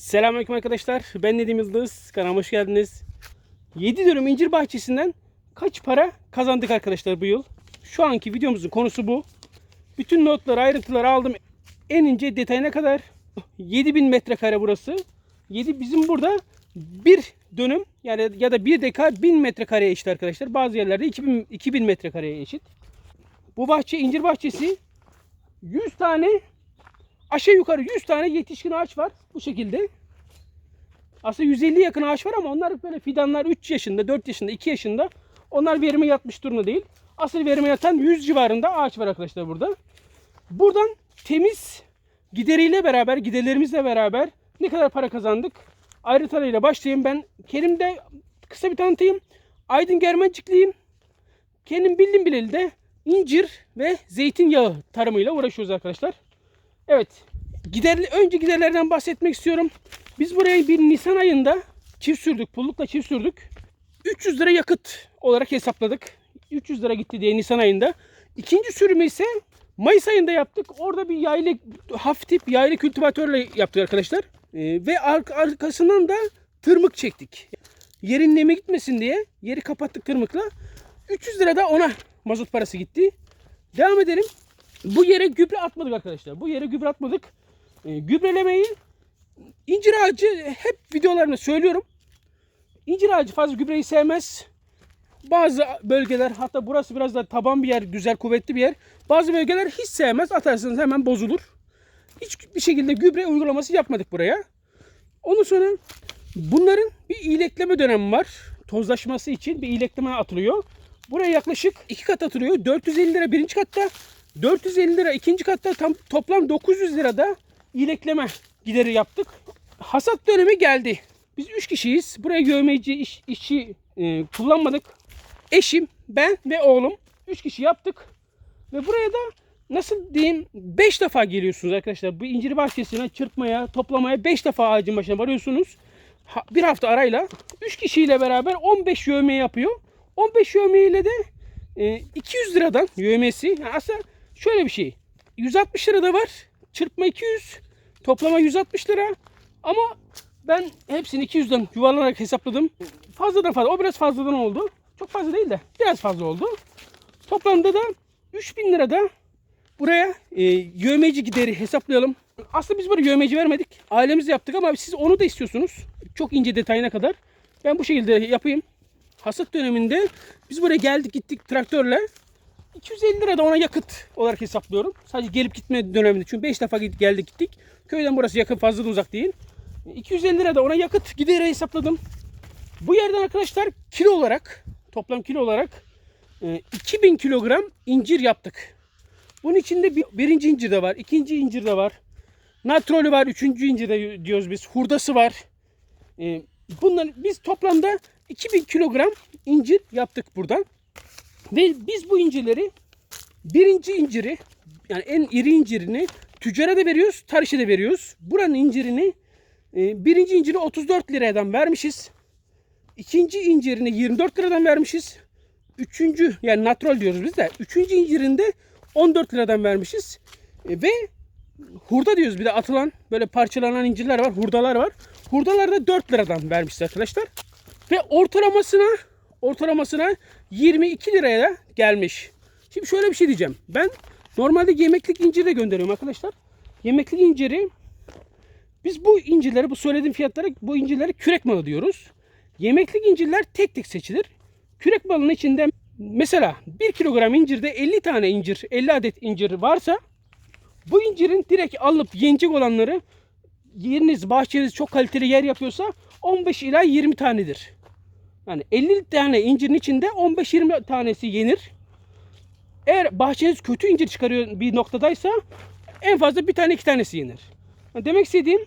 Selamünaleyküm arkadaşlar. Ben Nedim Yıldız. Kanalıma hoş geldiniz. 7 dönüm incir bahçesinden kaç para kazandık arkadaşlar bu yıl? Şu anki videomuzun konusu bu. Bütün notları, ayrıntıları aldım. En ince detayına kadar 7000 metrekare burası. 7 bizim burada bir dönüm yani ya da bir dekar 1000 metrekareye eşit arkadaşlar. Bazı yerlerde 2000 2000 metrekareye eşit. Bu bahçe incir bahçesi 100 tane aşağı yukarı 100 tane yetişkin ağaç var bu şekilde. Aslında 150 yakın ağaç var ama onlar böyle fidanlar 3 yaşında, 4 yaşında, 2 yaşında. Onlar verime yatmış durumda değil. Asıl verime yatan 100 civarında ağaç var arkadaşlar burada. Buradan temiz gideriyle beraber, giderlerimizle beraber ne kadar para kazandık? Ayrıntılarıyla başlayayım. Ben Kerim'de kısa bir tanıtayım. Aydın Germencikliyim. Kendim bildim bileli de incir ve zeytinyağı tarımıyla uğraşıyoruz arkadaşlar. Evet. Giderli, önce giderlerden bahsetmek istiyorum. Biz buraya bir Nisan ayında çift sürdük. Pullukla çift sürdük. 300 lira yakıt olarak hesapladık. 300 lira gitti diye Nisan ayında. İkinci sürümü ise Mayıs ayında yaptık. Orada bir yaylı hafif tip yaylı kültivatörle yaptık arkadaşlar. Ee, ve ar- arkasından da tırmık çektik. Yerin nemi gitmesin diye yeri kapattık tırmıkla. 300 lira da ona mazot parası gitti. Devam edelim. Bu yere gübre atmadık arkadaşlar. Bu yere gübre atmadık. Ee, gübrelemeyi incir ağacı hep videolarımda söylüyorum. İncir ağacı fazla gübreyi sevmez. Bazı bölgeler hatta burası biraz da taban bir yer, güzel kuvvetli bir yer. Bazı bölgeler hiç sevmez. Atarsanız hemen bozulur. Hiçbir şekilde gübre uygulaması yapmadık buraya. Ondan sonra bunların bir iyilekleme dönemi var. Tozlaşması için bir iyilekleme atılıyor. Buraya yaklaşık iki kat atılıyor. 450 lira birinci katta. 450 lira ikinci katta tam toplam 900 lirada iyilekleme gideri yaptık. Hasat dönemi geldi. Biz 3 kişiyiz. Buraya yövmeci iş, işçi e, kullanmadık. Eşim, ben ve oğlum 3 kişi yaptık. Ve buraya da nasıl diyeyim 5 defa geliyorsunuz arkadaşlar. Bu incir bahçesine çırpmaya, toplamaya 5 defa ağacın başına varıyorsunuz. Ha- bir hafta arayla 3 kişiyle beraber 15 yövme yapıyor. 15 yövme ile de e, 200 liradan yövmesi. Yani aslında şöyle bir şey. 160 lira da var. Çırpma 200. Toplama 160 lira. Ama ben hepsini 200'den yuvarlanarak hesapladım. Fazladan fazla. O biraz fazladan oldu. Çok fazla değil de biraz fazla oldu. Toplamda da 3000 lirada buraya e, yövmeci gideri hesaplayalım. Aslında biz buraya yövmeci vermedik. Ailemiz yaptık ama siz onu da istiyorsunuz. Çok ince detayına kadar. Ben bu şekilde yapayım. Hasat döneminde biz buraya geldik gittik traktörle. 250 lira da ona yakıt olarak hesaplıyorum. Sadece gelip gitme döneminde. Çünkü 5 defa geldik gittik. Köyden burası yakın fazla da uzak değil. 250 lira da ona yakıt gideri hesapladım. Bu yerden arkadaşlar kilo olarak toplam kilo olarak e, 2000 kilogram incir yaptık. Bunun içinde bir, birinci incir de var, ikinci incir de var. Natrolü var, üçüncü incir de diyoruz biz. Hurdası var. E, bunların biz toplamda 2000 kilogram incir yaptık buradan. Ve biz bu incirleri birinci inciri yani en iri incirini tüccara da veriyoruz, tarışa da veriyoruz. Buranın incirini e, birinci inciri 34 liradan vermişiz. İkinci incirini 24 liradan vermişiz. Üçüncü yani natrol diyoruz biz de. Üçüncü incirinde 14 liradan vermişiz. E, ve hurda diyoruz bir de atılan böyle parçalanan incirler var. Hurdalar var. Hurdalar da 4 liradan vermişiz arkadaşlar. Ve ortalamasına ortalamasına 22 liraya gelmiş. Şimdi şöyle bir şey diyeceğim. Ben normalde yemeklik incir de gönderiyorum arkadaşlar. Yemeklik inciri biz bu incirleri bu söylediğim fiyatlara bu incirleri kürek malı diyoruz. Yemeklik incirler tek tek seçilir. Kürek malının içinde mesela 1 kilogram incirde 50 tane incir 50 adet incir varsa bu incirin direkt alıp yenecek olanları yeriniz bahçeniz çok kaliteli yer yapıyorsa 15 ila 20 tanedir. Yani 50 tane incirin içinde 15-20 tanesi yenir. Eğer bahçeniz kötü incir çıkarıyor bir noktadaysa en fazla bir tane iki tanesi yenir. Yani demek istediğim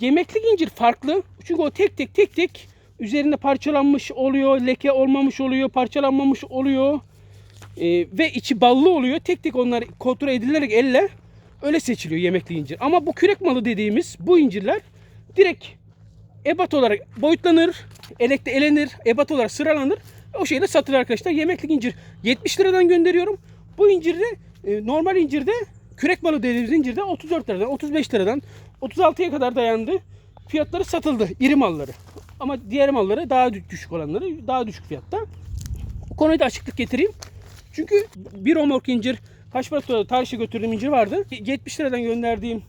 yemeklik incir farklı. Çünkü o tek tek tek tek üzerinde parçalanmış oluyor, leke olmamış oluyor, parçalanmamış oluyor. Ee, ve içi ballı oluyor. Tek tek onlar kontrol edilerek elle öyle seçiliyor yemekli incir. Ama bu kürek malı dediğimiz bu incirler direkt ebat olarak boyutlanır, elekte elenir, ebat olarak sıralanır. O şeyle satılır arkadaşlar. Yemeklik incir 70 liradan gönderiyorum. Bu incirde e, normal incirde kürek malı dediğimiz incirde 34 liradan, 35 liradan 36'ya kadar dayandı. fiyatları satıldı. iri malları. Ama diğer malları daha dü- düşük olanları daha düşük fiyatta. O konuya da açıklık getireyim. Çünkü bir omork incir kaç tutuyordu? Tarihçe götürdüğüm incir vardı. 70 liradan gönderdiğim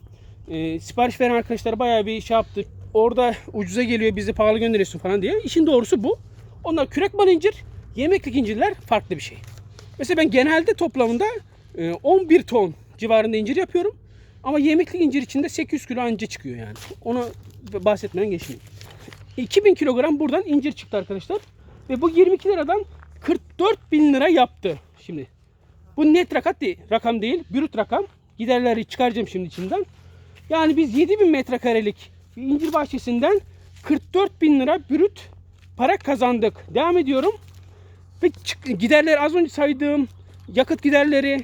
e, sipariş veren arkadaşlar bayağı bir şey yaptı. Orada ucuza geliyor bizi pahalı gönderiyorsun falan diye. İşin doğrusu bu. Onlar kürekman incir, yemeklik incirler farklı bir şey. Mesela ben genelde toplamında e, 11 ton civarında incir yapıyorum. Ama yemeklik incir içinde 800 kilo anca çıkıyor yani. Onu bahsetmeden geçmeyeyim. 2000 kilogram buradan incir çıktı arkadaşlar. Ve bu 22 liradan 44 bin lira yaptı. Şimdi bu net rakam değil, rakam değil, brüt rakam. Giderleri çıkaracağım şimdi içinden. Yani biz 7000 metrekarelik bir incir bahçesinden 44 bin lira brüt para kazandık. Devam ediyorum. Ve giderler az önce saydığım yakıt giderleri,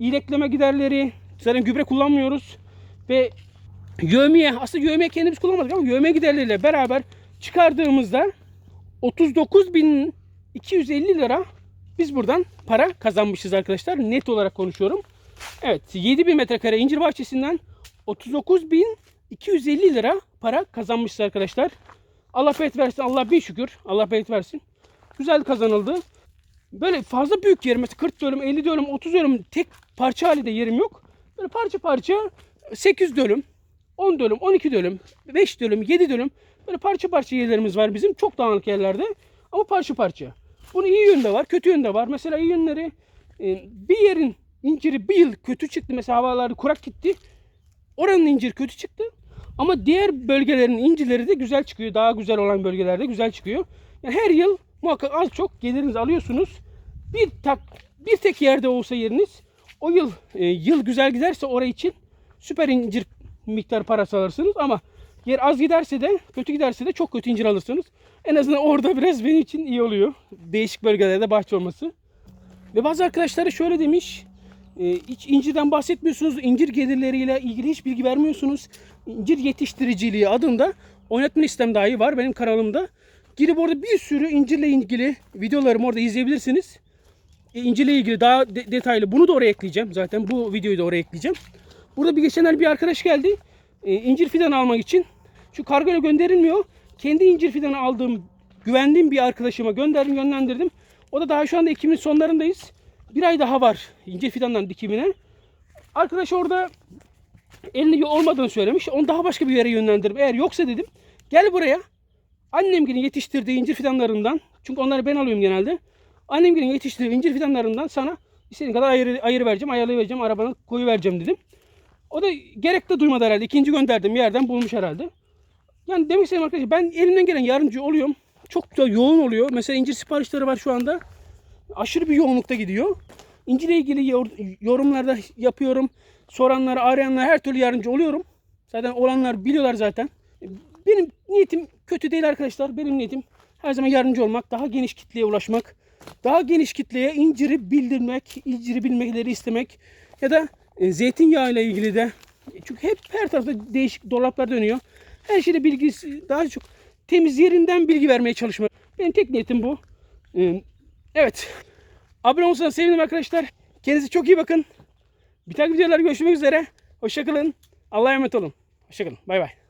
iyilekleme giderleri, zaten gübre kullanmıyoruz. Ve yövmiye, aslında yövmiye kendimiz kullanmadık ama yövmiye giderleriyle beraber çıkardığımızda 39.250 lira biz buradan para kazanmışız arkadaşlar. Net olarak konuşuyorum. Evet 7000 metrekare incir bahçesinden 39.250 lira para kazanmışız arkadaşlar. Allah bereket versin. Allah bin şükür. Allah bereket versin. Güzel kazanıldı. Böyle fazla büyük yer mesela 40 dönüm, 50 dönüm, 30 dönüm tek parça halinde yerim yok. Böyle parça parça 8 dönüm, 10 dönüm, 12 dönüm, 5 dönüm, 7 dönüm böyle parça parça yerlerimiz var bizim. Çok dağınık yerlerde ama parça parça. Bunun iyi yönü de var, kötü yönü de var. Mesela iyi yönleri e, bir yerin inciri bir yıl kötü çıktı. Mesela havalarda kurak gitti. Oranın incir kötü çıktı. Ama diğer bölgelerin incirleri de güzel çıkıyor. Daha güzel olan bölgelerde güzel çıkıyor. Yani her yıl muhakkak az çok gelirinizi alıyorsunuz. Bir tak bir tek yerde olsa yeriniz o yıl e, yıl güzel giderse oraya için süper incir miktar parası alırsınız ama yer az giderse de kötü giderse de çok kötü incir alırsınız. En azından orada biraz benim için iyi oluyor. Değişik bölgelerde bahçe olması. Ve bazı arkadaşları şöyle demiş. E, hiç incirden bahsetmiyorsunuz. İncir gelirleriyle ilgili hiç bilgi vermiyorsunuz. İncir yetiştiriciliği adında oynatma listem dahi var benim kanalımda. Girip orada bir sürü incirle ilgili videolarımı orada izleyebilirsiniz. E, incirle ilgili daha de- detaylı bunu da oraya ekleyeceğim. Zaten bu videoyu da oraya ekleyeceğim. Burada bir geçenler bir arkadaş geldi. E, incir fidanı almak için. Şu kargoyla gönderilmiyor. Kendi incir fidanı aldığım, güvendiğim bir arkadaşıma gönderdim, yönlendirdim. O da daha şu anda Ekim'in sonlarındayız. Bir ay daha var incir fidanların dikimine. Arkadaş orada elinde olmadığını söylemiş. Onu daha başka bir yere yönlendirdim. Eğer yoksa dedim gel buraya. Annemgilin yetiştirdiği incir fidanlarından çünkü onları ben alıyorum genelde. Annemgilin yetiştirdiği incir fidanlarından sana istediğin kadar ayırı, ayırı vereceğim, ayarlı vereceğim, arabana koyu vereceğim dedim. O da gerek de duymadı herhalde. İkinci gönderdim yerden bulmuş herhalde. Yani demek istediğim arkadaşlar ben elimden gelen yardımcı oluyorum. Çok da yoğun oluyor. Mesela incir siparişleri var şu anda. Aşırı bir yoğunlukta gidiyor. İncirle ilgili yor- yorumlarda yapıyorum. Soranlara, arayanlara her türlü yardımcı oluyorum. Zaten olanlar biliyorlar zaten. Benim niyetim kötü değil arkadaşlar. Benim niyetim her zaman yardımcı olmak, daha geniş kitleye ulaşmak, daha geniş kitleye inciri bildirmek, inciri bilmekleri istemek ya da e, zeytinyağı ile ilgili de çünkü hep her tarafta değişik dolaplar dönüyor. Her şeyde bilgisi daha çok temiz yerinden bilgi vermeye çalışmak. Benim tek niyetim bu. Evet. Abone olursanız sevinirim arkadaşlar. Kendinize çok iyi bakın. Bir dahaki videolarda görüşmek üzere. Hoşçakalın. Allah'a emanet olun. Hoşçakalın. Bay bay.